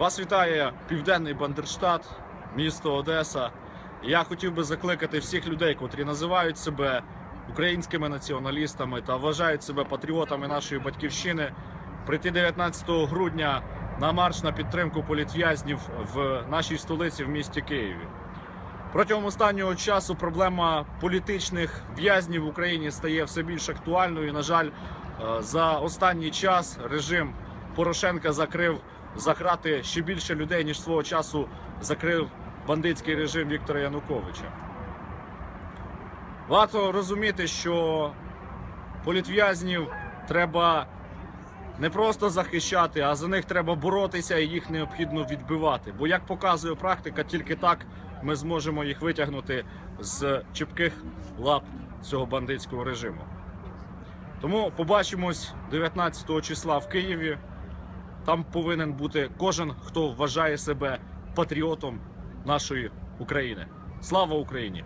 Вас вітає Південний Бандерштат, місто Одеса. Я хотів би закликати всіх людей, котрі називають себе українськими націоналістами та вважають себе патріотами нашої батьківщини, прийти 19 грудня на марш на підтримку політв'язнів в нашій столиці в місті Києві. Протягом останнього часу проблема політичних в'язнів в Україні стає все більш актуальною. І, на жаль, е, за останній час режим Порошенка закрив за грати ще більше людей, ніж свого часу закрив бандитський режим Віктора Януковича. Варто розуміти, що політв'язнів треба не просто захищати, а за них треба боротися і їх необхідно відбивати. Бо, як показує практика, тільки так ми зможемо їх витягнути з чіпких лап цього бандитського режиму. Тому побачимось 19 числа в Києві. Там повинен бути кожен, хто вважає себе патріотом нашої України. Слава Україні!